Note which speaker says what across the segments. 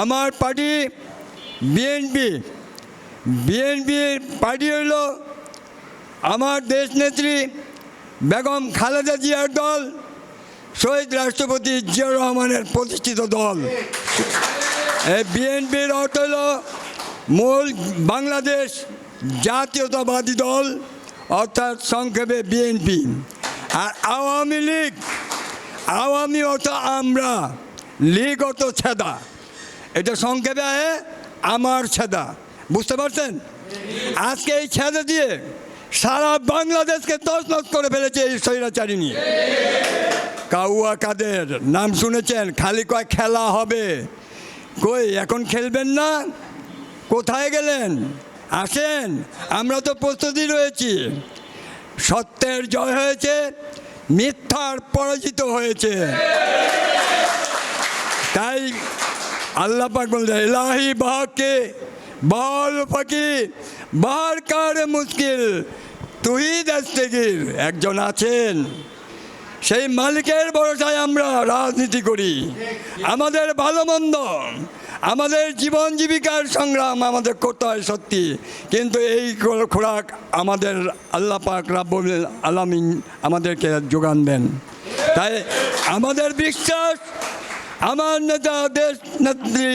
Speaker 1: আমার party BNP বিএনপির party হইল আমার দেশনেত্রী বেগম খালেদা জিয়ার দল, শহীদ রাষ্ট্রপতি জিয়াউর রহমানের প্রতিষ্ঠিত দল। এই বিএনপির অর্থ হল মূল বাংলাদেশ জাতীয়তাবাদী দল, অর্থাৎ সংক্ষেপে বিএনপি আর আওয়ামী লীগ, আওয়ামী অর্থ আমরা, লীগ অর্থ ছেদা। এটা সংক্ষেপে আমার ছেদা। বুঝতে পারছেন? আজকে এই ছেদা দিয়ে সারা বাংলাদেশকে তছনছ করে ফেলেছে এই স্বৈরাচারী নিয়ে। কাউয়া কাদের, নাম শুনেছেন? খালি কয়, খেলা হবে। কই, এখন খেলবেন না? কোথায় গেলেন? আসেন, আমরা তো প্রস্তুতি রয়েছি। সত্যের জয় হয়েছে, মিথ্যার পরাজিত হয়েছে। তাই আল্লাহ পাক বলছে ইলাহি বাহকে বল পাখি বার কার মুশকিল তুই দস্তগির একজন আছেন। সেই মালিকের ভরসায় আমরা রাজনীতি করি। আমাদের ভালো মন্দ, আমাদের জীবন জীবিকার সংগ্রাম আমাদের করতে হয় সত্যি। কিন্তু এই খোরাক আমাদের আল্লাহ পাক আলামিন আমাদেরকে যোগান দেন। তাই আমাদের বিশ্বাস আমার নেতা দেশ নেত্রী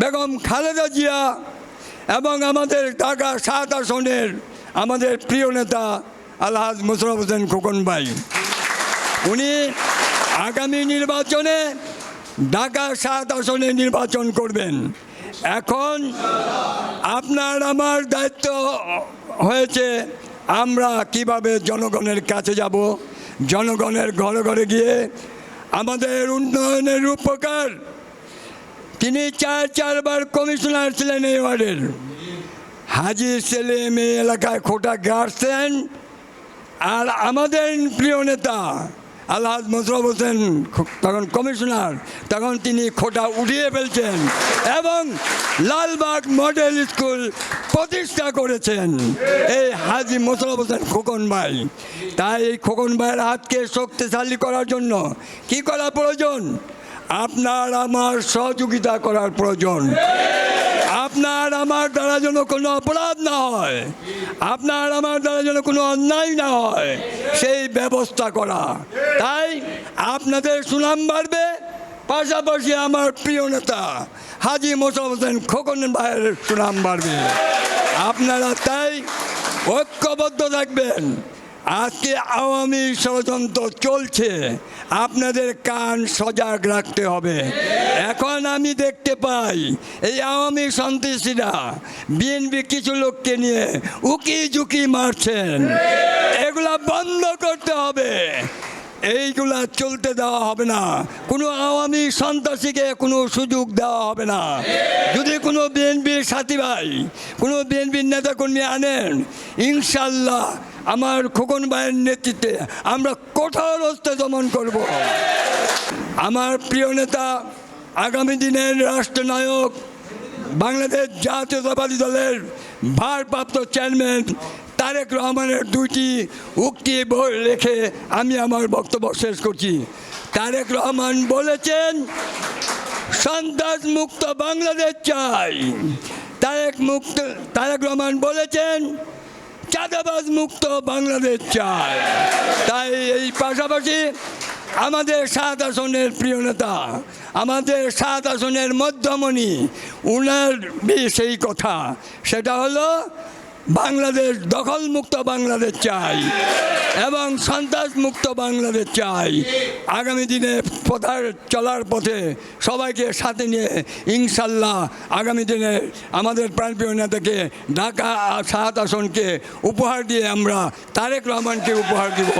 Speaker 1: বেগম খালেদা জিয়া এবং আমাদের ঢাকা সাত আসনের আমাদের প্রিয় নেতা আলহাজ মুশরফ হোসেন খোকন ভাই। উনি আগামী নির্বাচনে ঢাকা সাত আসনে নির্বাচন করবেন। এখন আপনার আমার দায়িত্ব হয়েছে আমরা কীভাবে জনগণের কাছে যাব, জনগণের ঘরে ঘরে গিয়ে আমাদের উন্নয়নের উপকার। তিনি চার, চারবার কমিশনার ছিলেন এই ওয়ার্ডের। হাজির ছেলে মেয়ে এলাকায় খোটা গাড়ছেন। আর আমাদের প্রিয় নেতা আলহাজ মোশরফ হোসেন, তখন কমিশনার, তখন তিনি খোটা উঠিয়ে ফেলছেন এবং লালবাগ মডেল স্কুল প্রতিষ্ঠা করেছেন। এই হাজি মোশরফ হোসেন খোকন ভাই, তাই এই খোকন ভাইয়ের হাতকে শক্তিশালী করার জন্য কি করা প্রয়োজন? আপনার আমার সহযোগিতা করার প্রয়োজন। আপনার আমার দ্বারা যেন কোনো অপরাধ না হয়, আপনার আমার দ্বারা যেন কোনো অন্যায় না হয়, সেই ব্যবস্থা করা। তাই আপনাদের সুনাম বাড়বে, পাশাপাশি আমার প্রিয় নেতা হাজি মোশারফ হোসেন খোকন ভাইয়ের সুনাম বাড়বে। আপনারা তাই ঐক্যবদ্ধ থাকবেন। আজকে আওয়ামী ষড়যন্ত্র চলছে। আপনাদের কান সজাগ রাখতে হবে। এখন আমি দেখতে পাই, এই আওয়ামী সন্ত্রাসীরা বিএনপি কিছু লোককে নিয়ে উকি ঝুঁকি মারছেন। এগুলা বন্ধ করতে হবে। এইগুলা চলতে দেওয়া হবে না। কোনো আওয়ামী সন্ত্রাসীকে কোনো সুযোগ দেওয়া হবে না। যদি কোনো বিএনপির সাথী ভাই, কোনো বিএনপির নেতাকর্মী আনেন ইনশাল্লাহ আমার খোকন ভাইয়ের নেতৃত্বে আমরা কঠোর হস্তে দমন করব। আমার প্রিয় নেতা, আগামী দিনের রাষ্ট্রনায়ক, বাংলাদেশ জাতীয়তাবাদী দলের ভারপ্রাপ্ত চেয়ারম্যান তারেক রহমানের দুইটি উক্তি বই রেখে আমি আমার বক্তব্য শেষ করছি। তারেক রহমান বলেছেন, সন্ত্রাস মুক্ত বাংলাদেশ চাই। তারেক মুক্ত, তারেক রহমান বলেছেন, চাঁদাবাজ মুক্ত বাংলাদেশ চায় তাই এই পাশাপাশি আমাদের সাত আসনের প্রিয় নেতা, আমাদের সাত আসনের মধ্যমণি, উনার সেই কথা। সেটা হলো, বাংলাদেশ দখল মুক্ত বাংলাদেশ চাই এবং সন্ত্রাস মুক্ত বাংলাদেশ চাই। আগামী দিনে পথার চলার পথে সবাইকে সাথে নিয়ে ইনশাল্লাহ আগামী দিনে আমাদের প্রাণপ্রিয় নেতাকে ঢাকা সাত আসনকে উপহার দিয়ে আমরা তারেক রহমানকে উপহার দিব।